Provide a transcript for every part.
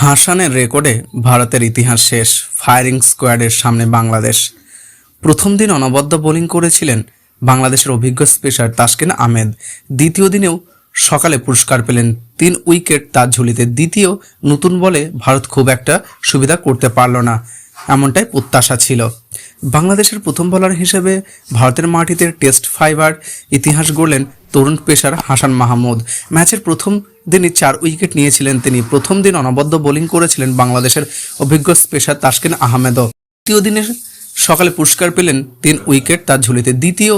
হাসানের রেকর্ডে ভারতের ইতিহাস শেষ ফায়ারিং স্কোয়াডের সামনে বাংলাদেশ। প্রথম দিন অনবদ্য বোলিং করেছিলেন বাংলাদেশের অভিজ্ঞ স্পেশার তাসকিন আহমেদ। দ্বিতীয় দিনেও সকালে পুরস্কার পেলেন তিন উইকেট তার ঝুলিতে। দ্বিতীয় নতুন বলে ভারত খুব একটা সুবিধা করতে পারল না, এমনটাই প্রত্যাশা ছিল। বাংলাদেশের প্রথম বোলার হিসেবে ভারতের মাটিতে টেস্ট ফাইবার ইতিহাস গড়লেন তরুণ পেসার হাসান মাহমুদ। ম্যাচের প্রথম দিনই চার উইকেট নিয়েছিলেন তিনি। প্রথম দিন অনবদ্য বোলিং করেছিলেন বাংলাদেশের অভিজ্ঞ স্পেশার তাসকিন আহমেদও। দ্বিতীয় দিনের সকালে পুরস্কার পেলেন তিন উইকেট, তার ঝুলিতে দ্বিতীয়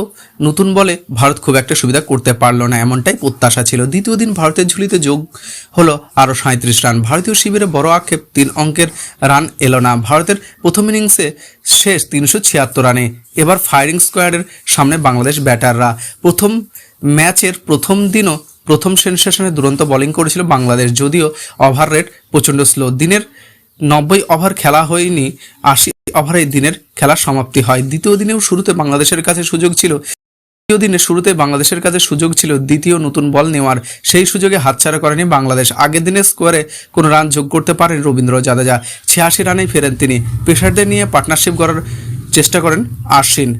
নতুন বলে ভারত খুব একটা সুবিধা করতে পারল না, এমনটাই প্রত্যাশা ছিল। দ্বিতীয় দিন ভারতের ঝুলিতে যোগ হলো আরও সাঁত্রিশ রান। ভারতীয় শিবিরে বড় আক্ষেপ, তিন অঙ্কের রান এলো না। ভারতের প্রথম ইনিংসে শেষ তিনশো ছিয়াত্তর রানে। এবার ফায়ারিং স্কোয়াডের সামনে বাংলাদেশ ব্যাটাররা। প্রথম ম্যাচের প্রথম দিনও প্রথম সেনসেশনে দুরন্ত বোলিং করেছিল বাংলাদেশ। যদিও ওভার রেট প্রচণ্ড স্লো দিনের নব্বই ওভার খেলা হয়নি, আশি ওভারে দিনের খেলার সমাপ্তি হয়। দ্বিতীয় দিনেও শুরুতে বাংলাদেশের কাছে সুযোগ ছিল। দ্বিতীয় দিনে শুরুতে বাংলাদেশের কাছে সুযোগ ছিল দ্বিতীয় নতুন বল নেওয়ার। সেই সুযোগে হাতছাড়া করেনি বাংলাদেশ। আগের দিনের স্কোয়ারে কোনো রান যোগ করতে পারেন রবীন্দ্র জাদেজা। ছিয়াশি রানেই ফেরেন তিনি। পেশারদের নিয়ে পার্টনারশিপ করার চেষ্টা করেন আশ্বিন।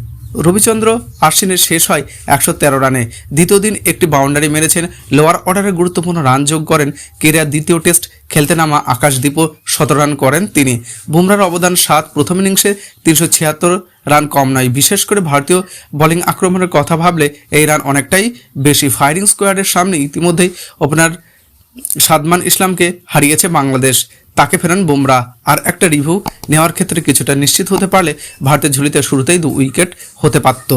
রবিচন্দ্র আশ্বিনের শেষ হয় একশো তেরো রানে। দ্বিতীয় দিন একটি বাউন্ডারি মেরেছেন। লোয়ার অর্ডারে গুরুত্বপূর্ণ রান যোগ করেন কেরিয়ার দ্বিতীয় টেস্ট খেলতে নামা আকাশদীপও সতেরো রান করেন তিনি। বুমরার অবদান সাত প্রথম ইনিংসে তিনশো ছিয়াত্তর রান কম নয়। বিশেষ করে ভারতীয় বোলিং আক্রমণের কথা ভাবলে এই রান অনেকটাই বেশি। ফায়ারিং স্কোয়াডের সামনে ইতিমধ্যেই ওপেনার সাদমান ইসলামকে হারিয়েছে বাংলাদেশ। তাকে ফেরান বুমরা। আর একটা রিভিউ নেওয়ার ক্ষেত্রে কিছুটা নিশ্চিত হতে পারলে ভারতের ঝুলিতে শুরুতেই দু উইকেট হতে পারত।